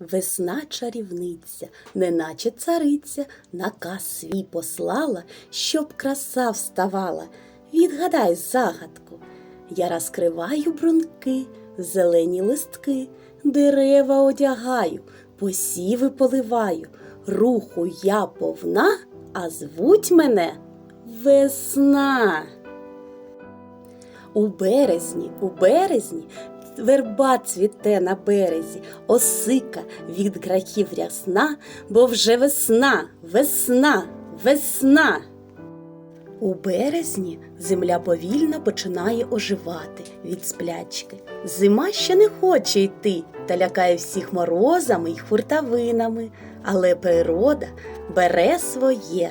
Весна чарівниця, неначе цариця, наказ свій послала, щоб краса вставала. Відгадай загадку. Я розкриваю брунки, зелені листки, дерева одягаю, посіви поливаю. Руху я повна, а звуть мене весна. У березні, у березні верба цвіте на березі, осика від краків рясна, бо вже весна, весна, весна. У березні земля повільно починає оживати від сплячки. Зима ще не хоче йти та лякає всіх морозами й хуртавинами, але природа бере своє.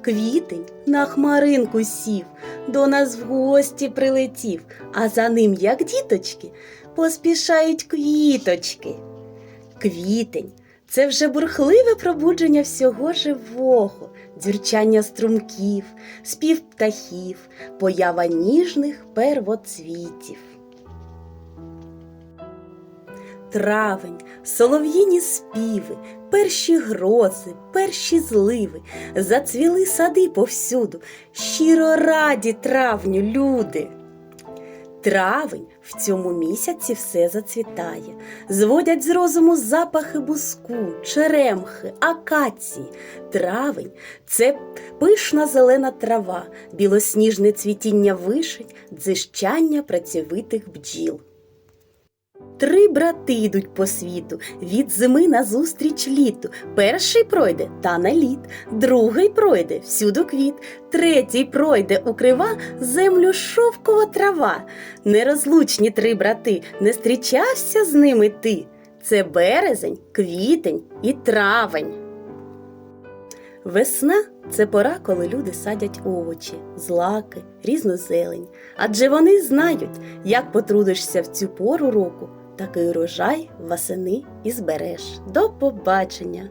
Квітень на хмаринку сів, до нас в гості прилетів, а за ним, як діточки, поспішають квіточки. Квітень це вже бурхливе пробудження всього живого, дзюрчання струмків, спів птахів, поява ніжних первоцвітів. Травень, солов'їні співи, перші грози, перші зливи, зацвіли сади повсюду, щиро раді травню люди. Травень в цьому місяці все зацвітає, зводять з розуму запахи буску, черемхи, акації. Травень це пишна зелена трава, білосніжне цвітіння вишень, дзижчання працьовитих бджіл. Три брати йдуть по світу, від зими назустріч літу. Перший пройде та на лід, другий пройде всюду квіт, третій пройде укрива землю шовкова трава. Нерозлучні три брати, не зустрічався з ними ти. Це березень, квітень і травень. Весна це пора, коли люди садять овочі, злаки, різну зелень. Адже вони знають, як потрудишся в цю пору року, такий урожай восени і збереш. До побачення!